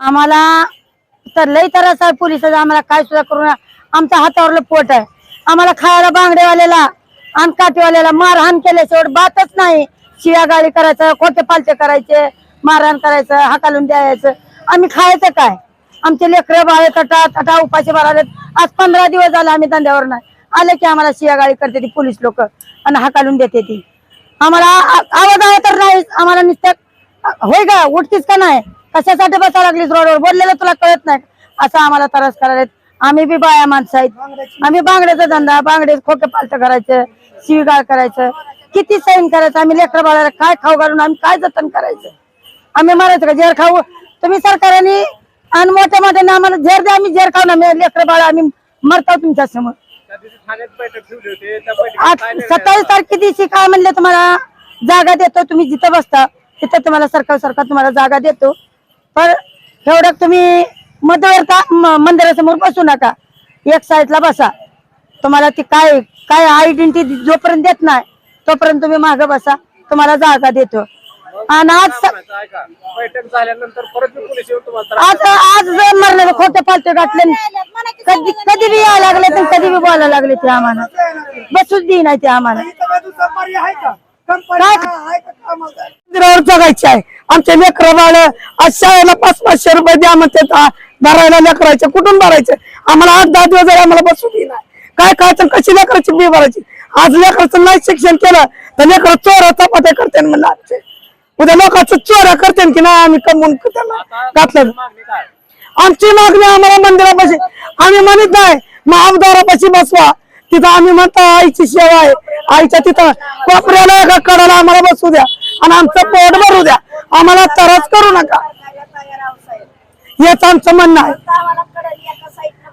आम्हाला तर लई त्रास आहे पोलिसाचा आम्हाला काय सुद्धा करू नये. आमच्या हातावरलं पोट आहे. आम्हाला खायला बांगडेवाल्याला आणि काठीवाल्याला मारहाण केल्याशिवाय बातच नाही. शिया गाडी करायचं खोटे पालटे करायचे मारहाण करायचं हाकालून द्यायचं. आम्ही खायचं काय? आमचे लेकरं बाळे तटा तटा उपाशी भराले आज पंधरा दिवस झाले आम्ही धंद्यावर नाही. आले की आम्हाला शिया गाडी करते ती पोलीस लोक आणि हाकालून देते ती. आम्हाला आवाज आहे तर नाही. आम्हाला नुसतं होय का उठतीस का नाही? कशासाठी बसा लागलीस रोडवर बोललेलं तुला कळत नाही. असं आम्हाला त्रास करायला आम्ही बी बाया माणसं आहेत. आम्ही बांगड्याचा धंदा बांगडे खोके पालट करायचं शिवगाळ करायचं. किती सैन करायचं? आम्ही लेकरं बाळाला काय खाऊ घालून आम्ही काय जतन करायचं? आम्ही मारायचं का झेर खाऊ? तुम्ही सरकारने आणि मोठ्या मोठ्याने आम्हाला झेर द्या आम्ही झेर खाऊ ना. लेकरं बाळा आम्ही मरतो तुमच्यासमोर. आज सत्तावीस तारखे दिवशी काय म्हणले तुम्हाला? जागा देतो तुम्ही जिथं बसता तिथं तुम्हाला सरकार सरकार तुम्हाला जागा देतो. पण एवढं तुम्ही मध्यवर्ता म- मंदिरासमोर बसू नका. एक साईडला बसा. तुम्हाला ती काय काय आयडेंटिटी जोपर्यंत देत नाही तोपर्यंत तुम्ही मागं बसा. तुम्हाला जागा देतो. आणि आज बैठक झाल्यानंतर परत आज आज जर मरणार खोटे पालटे घातले कधी कधी बी यायला लागले तर कधी बी बोलायला लागले ते आम्हाला. बसूच दे नाही ते आम्हाला. काय मंदिरावर जगायचे आहे. आमच्या लेकरं बाळ आज शाळेला पाच पाचशे रुपये द्या म्हणते भरायला लेकरायचे कुठून भरायचे? आम्हाला आठ दहा दिवस झाले आम्हाला बसू दे काय काय तर कशी लेकराची बी भरायची? आज लेकराचं नाही शिक्षण केलं तर लेकर चोरा चपात्या करते म्हणलं आमचे. उद्या लोकांचं चोऱ्या करते की नाही आम्ही कमवून त्यांना घातलं. आमची मागणी आम्हाला मंदिरापाशी आम्ही म्हणत नाही महाबदारापाशी बसवा. तिथं आम्ही म्हणतो आईची सेवा आहे. आईच्या तिथं कोपऱ्याला एका कडाला आम्हाला बसू द्या. आणि आमचं पोट भरू द्या. आम्हाला त्रास करू नका. हेच आमचं म्हणणं आहे.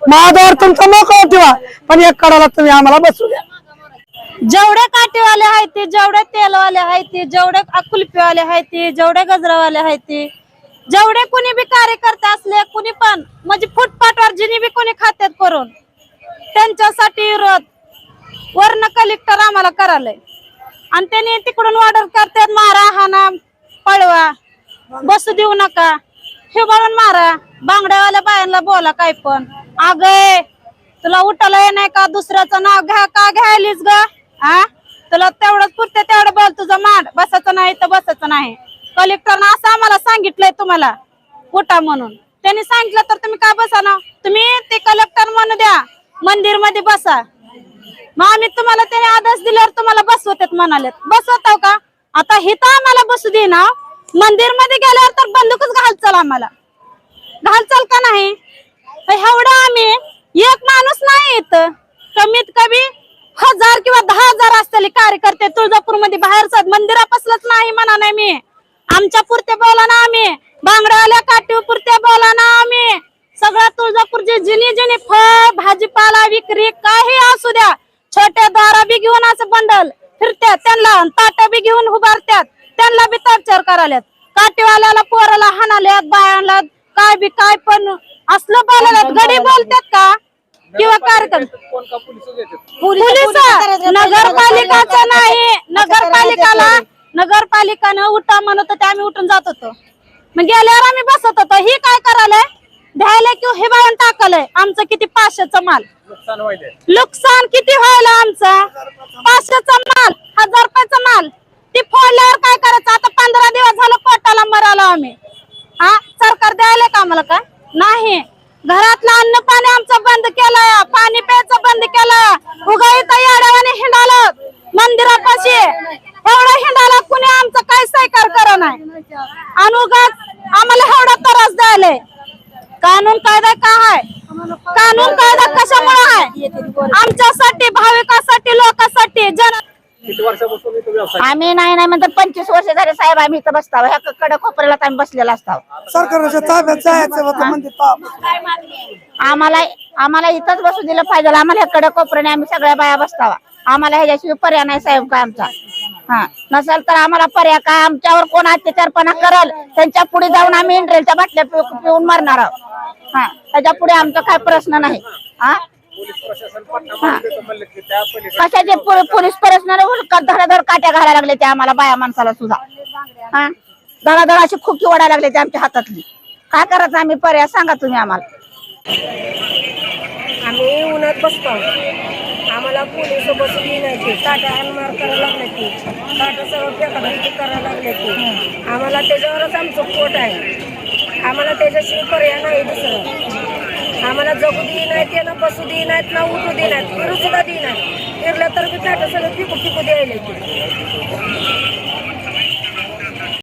माझ्यावर तुमचं मोकळं ठेवा. पण एक कडाला तुम्ही आम्हाला बसू द्या. जेवढे काटेवाले आहेत ते जेवढे तेलवाले आहेत ते जेवढे कुल्फीवाले आहेत ते जेवढे गजरावाले आहेत ते जेवढे कुणी बी कार्यकर्ते असले कुणी पण म्हणजे फुटपाथवर जिनी बी कोणी खात्यात करून त्यांच्यासाठी विरोध. वर्ण कलेक्टर आम्हाला करायला आणि त्यांनी तिकडून ऑर्डर करतात मारा हाना पळवा. बसू देऊ नका. हे बळून मारा. बांगड्यावाल्या बायांना बोला काय पण. अगं तुला उठायला नाही का? दुसऱ्याचं नाव घ्या का घ्यायलीस ग? हा तुला तेवढंच पुरते तेवढं बोल तुझं मांड. बसायचं नाही तर बसायचं नाही. कलेक्टरनं असं आम्हाला सांगितलंय तुम्हाला. उठा म्हणून. त्यांनी सांगितलं तर तुम्ही काय बसा ना? तुम्ही ते कलेक्टर म्हणू द्या. मंदिरमध्ये बसा. मग आम्ही तुम्हाला त्याने आदेश दिल्यावर तुम्हाला बसवतात म्हणाले बसवत का? आता हिथं आम्हाला बसू दे ना. मंदिरमध्ये गेल्यावर तर बंदूकच घालचाल आम्हाला. घालचाल का नाही? एवढं आम्ही एक माणूस नाही येत. कमीत कमी हजार किंवा दहा हजार असलेले कार्यकर्ते तुळजापूरमध्ये बाहेर मंदिरापासलंच नाही म्हणा नाही मी. आमच्या पुरते बोला ना आम्ही. बांगड्यावाल्या काठी पुरते बोला ना आम्ही. सगळ्या तुळजापूरचे जिनी जिनी फळ भाजीपाला विक्री काही असू द्या. छोट्या दारा बी घेऊन असं बंडल फिरत्यात त्यांना ताट्या बी घेऊन उभारत्यात त्यांना बी तापचार कराल्यात काठीवाल्याला पोराला हाणाल्यात बायांना काय बी काय पण असलं बोलायला गडी बोलतात का? किंवा कार्यक्रम? कोण का पोलीस नगरपालिकाचं नाही. नगरपालिकाला नगरपालिकानं उठा म्हणत होते आम्ही उठून जात होतो. मग गेल्यावर आम्ही बसत होतो. ही काय करायलंय? द्यायला किंवा हे बाळून टाकलंय. आमचं किती पाचशेचं माल? नुकसान किती व्हायला आमचं? पाचशेचा माल हजार रुपयाचा माल. ती फोडल्यावर काय करायचं? आता पंधरा दिवस झालं पोटाला मराला आम्ही. हा? सरकार द्यायला का आम्हाला काय नाही. घरातलं अन्न पाणी आमचं बंद केलंय पाणी प्यायचं बंद केलं. उगा इथं येड्यावाने हिंडालं. मंदिरापाशी. एवढं हिंडाला कुणी आमचं काय सहकार करा नाही. आणि उगाच आम्हाला कानून कायदा काय आहे कानून कायदा कशामुळे आहे आमच्यासाठी भाविकासाठी लोकांसाठी जन किती वर्षापासून इथं व्यवसाय आम्ही नाही नाही म्हणतात पंचवीस वर्ष झाले साहेब आम्ही इथं बसताव. ह्या कडक कोपऱ्याला आम्ही बसलेला असताव. सरकारच्या ताब्यात जायचं होतं म्हणजे ताप. आम्हाला आम्हाला इथंच बसू दिलं पाहिजे. आम्हाला ह्या कडक कोपऱ्याने आम्ही सगळ्या बाया बसतावा. आम्हाला ह्याच्याशिवाय पर्याय नाही साहेब काय आमचा? हा. नसेल तर आम्हाला पर्याय काय? आमच्यावर कोण अत्याचारपणा करल? त्यांच्या पुढे जाऊन आम्ही इंड्रेलच्या बाटल्या पिऊन मरणार आहोत. हा. त्याच्या पुढे आमचा काय प्रश्न नाही. हा? कशाचे पोलीस प्रश्न धडाधड काट्या घालायला लागले ते आम्हाला बाया माणसाला सुद्धा. हा? धडाधड अशी खुकी ओढायला लागले ते आमच्या हातातली. काय करायचं? आम्ही पर्याय सांगा तुम्ही आम्हाला. आम्ही उन्हात बसतो. आम्हाला पोलीस बसू नाही ते काटा हानमार करायला लागले ते. काटा सगळं फेकाफेकी करायला लागले ते. आम्हाला त्याच्यावरच आमचं पोट आहे. आम्हाला त्याच्याशिवाय पर्याय नाही दुसरं. आम्हाला जगू दे नाही ते ना बसू दे नाहीत ना उठू दे नाहीत फिरू सुद्धा दे नाही फिरलं तर मी काटा सगळं फिकू फिकू द्यायला की